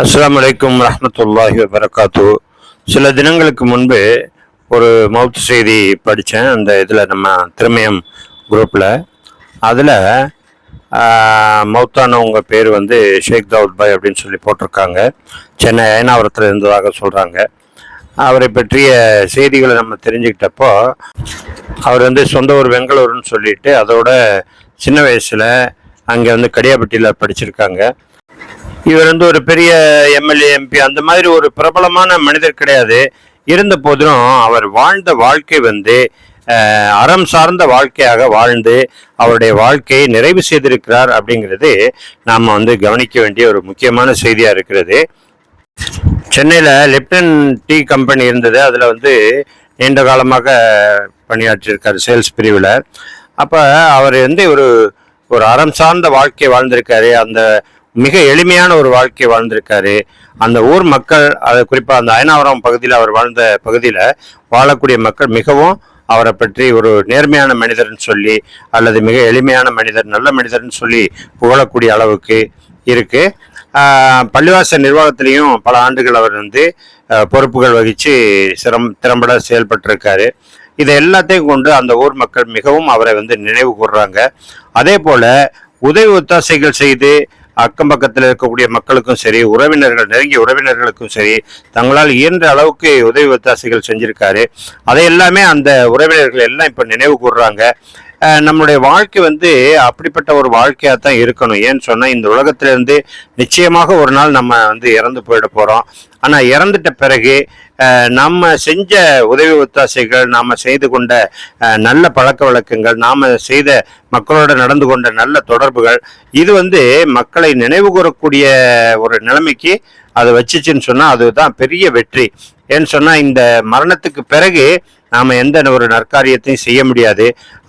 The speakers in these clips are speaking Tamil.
அஸ்லாம் வலைக்கம் ரஹமத்துல்லாஹி வரகாத்து சில தினங்களுக்கு முன்பு ஒரு மவுத் செய்தி படித்தேன். அந்த இதில் நம்ம திருமயம் குரூப்பில். அதில் மௌத்தானவங்க பேர் வந்து ஷேக் தாவூத் பாய் அப்படின்னு சொல்லி போட்டிருக்காங்க. சென்னை அயனாவரத்தில் இருந்ததாக சொல்கிறாங்க. அவரை பற்றிய செய்திகளை நம்ம தெரிஞ்சுக்கிட்டப்போ அவர் வந்து சொந்த ஊர் பெங்களூருன்னு சொல்லிட்டு அதோட சின்ன வயசில் அங்கே வந்து கடியாப்பட்டியில் படிச்சிருக்காங்க. இவர் வந்து ஒரு பெரிய எம்எல்ஏ எம்பி அந்த மாதிரி ஒரு பிரபலமான மனிதர் கிடையாது. இருந்த போதிலும் அவர் வாழ்ந்த வாழ்க்கை வந்து அறம் சார்ந்த வாழ்க்கையாக வாழ்ந்து அவருடைய வாழ்க்கையை நிறைவு செய்திருக்கிறார் அப்படிங்கிறது நாம் வந்து கவனிக்க வேண்டிய ஒரு முக்கியமான செய்தியாக இருக்கிறது. சென்னையில் லிப்டன் டீ கம்பெனி இருந்தது. அதில் வந்து நீண்ட காலமாக பணியாற்றியிருக்கார் சேல்ஸ் பிரிவில். அப்போ அவர் வந்து ஒரு ஒரு அறம் சார்ந்த வாழ்க்கை வாழ்ந்திருக்காரு. அந்த மிக எளிமையான ஒரு வாழ்க்கையை வாழ்ந்திருக்காரு. அந்த ஊர் மக்கள் அது குறிப்பாக அந்த அயனாவரம் பகுதியில் அவர் வாழ்ந்த பகுதியில் வாழக்கூடிய மக்கள் மிகவும் அவரை பற்றி ஒரு நேர்மையான மனிதர்னு சொல்லி அல்லது மிக எளிமையான மனிதர் நல்ல மனிதர்னு சொல்லி புகழக்கூடிய அளவுக்கு இருக்கு. ஆஹ் பள்ளிவாசல் நிர்வாகத்திலையும் பல ஆண்டுகள் அவர் வந்து பொறுப்புகள் வகித்து சிரம் திறம்பட செயல்பட்டிருக்காரு. இதை எல்லாத்தையும் கொண்டு அந்த ஊர் மக்கள் மிகவும் அவரை வந்து நினைவு கூர்றாங்க. அதே போல் உதவி ஒத்தாசைகள் செய்து அக்கம் பக்கத்தில் இருக்கக்கூடிய மக்களுக்கும் சரி உறவினர்கள் நெருங்கிய உறவினர்களுக்கும் சரி தங்களால் இயன்ற அளவுக்கு உதவி ஒத்தாசைகள் செஞ்சிருக்காரு. அதை எல்லாமே அந்த உறவினர்கள் எல்லாம் இப்போ நினைவு கூர்றாங்க. நம்மளுடைய வாழ்க்கை வந்து அப்படிப்பட்ட ஒரு வாழ்க்கையாக தான் இருக்கணும். ஏன்னு சொன்னால் இந்த உலகத்திலேருந்து நிச்சயமாக ஒரு நாள் நம்ம வந்து இறந்து போயிட போகிறோம் ஆனால் இறந்துட்ட பிறகு நம்ம செஞ்ச உதவி ஒத்தாசைகள் நாம் செய்து கொண்ட நல்ல பழக்க வழக்கங்கள் நாம் செய்த மக்களோட நடந்து கொண்ட நல்ல தொடர்புகள் இது வந்து மக்களை நினைவு கூறக்கூடிய ஒரு நிலைமைக்கு அது வச்சுச்சுன்னு சொன்னால் அதுதான் பெரிய வெற்றி. ஏன்னு சொன்னால் இந்த மரணத்துக்கு பிறகு நாம் எந்த ஒரு நற்காரியத்தையும் செய்ய முடியாது.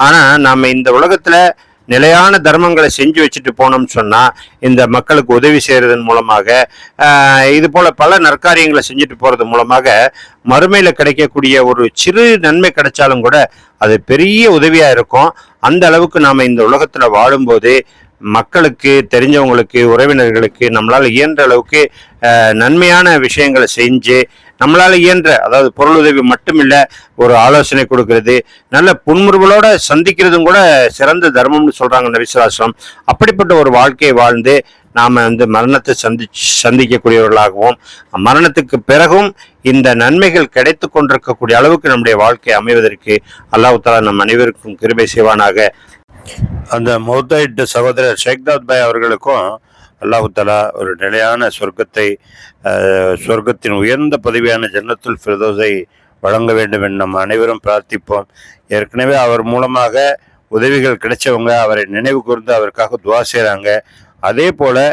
ஆனால் நாம் இந்த உலகத்தில் நிலையான தர்மங்களை செஞ்சு வச்சுட்டு போனோம்னு சொன்னால் இந்த மக்களுக்கு உதவி செய்கிறதன் மூலமாக இது போல் பல நற்காரியங்களை செஞ்சுட்டு போகிறது மூலமாக மறுமையில் கிடைக்கக்கூடிய ஒரு சிறு நன்மை கிடைச்சாலும் கூட அது பெரிய உதவியாக இருக்கும். அந்த அளவுக்கு நாம் இந்த உலகத்தில் வாழும்போது மக்களுக்கு தெரிஞ்சவங்களுக்கு உறவினர்களுக்கு நம்மளால் இயன்ற அளவுக்கு நன்மையான விஷயங்களை செஞ்சு நம்மளால் இயன்ற அதாவது பொருளுதவி மட்டுமில்ல ஒரு ஆலோசனை கொடுக்கறது நல்ல புன்முறுவலோட சந்திக்கிறதும் கூட சிறந்த தர்மம்னு சொல்றாங்க நபிசுலாசம் அப்படிப்பட்ட ஒரு வாழ்க்கையை வாழ்ந்து நாம வந்து மரணத்தை சந்தி சந்திக்கக்கூடியவர்களாகவும் மரணத்துக்கு பிறகும் இந்த நன்மைகள் கிடைத்து கொண்டிருக்கக்கூடிய அளவுக்கு நம்முடைய வாழ்க்கை அமைவதற்கு அல்லாஹாலா நம் அனைவருக்கும் கிருபை செய்வானாக. அந்த மௌத்தாயிட்ட சகோதரர் ஷேக்தாத் பாய் அவர்களுக்கும் அல்லாஹுத்தலா ஒரு நிலையான சொர்க்கத்தை சொர்க்கத்தின் உயர்ந்த பதவியான ஜன்னத்துல் ஃபிரதோஸை வழங்க வேண்டும் என்று நம்ம அனைவரும் பிரார்த்திப்போம். ஏற்கனவே அவர் மூலமாக உதவிகள் கிடைச்சவங்க அவரை நினைவு கூர்ந்து அவருக்காக துவா செய்கிறாங்க அதே போல்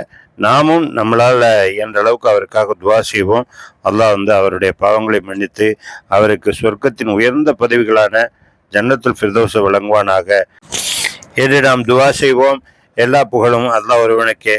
நாமும் நம்மளால் என்ற அளவுக்கு அவருக்காக துவா செய்வோம். அல்லாஹ் வந்து அவருடைய பாவங்களை மன்னித்து அவருக்கு சொர்க்கத்தின் உயர்ந்த பதவிகளான ஜன்னத்துல் ஃபிர்தோஸை வழங்குவானாக. என்று நாம் துவா செய்வோம். எல்லா புகழும் அல்லாஹ் ஒருவனுக்கே.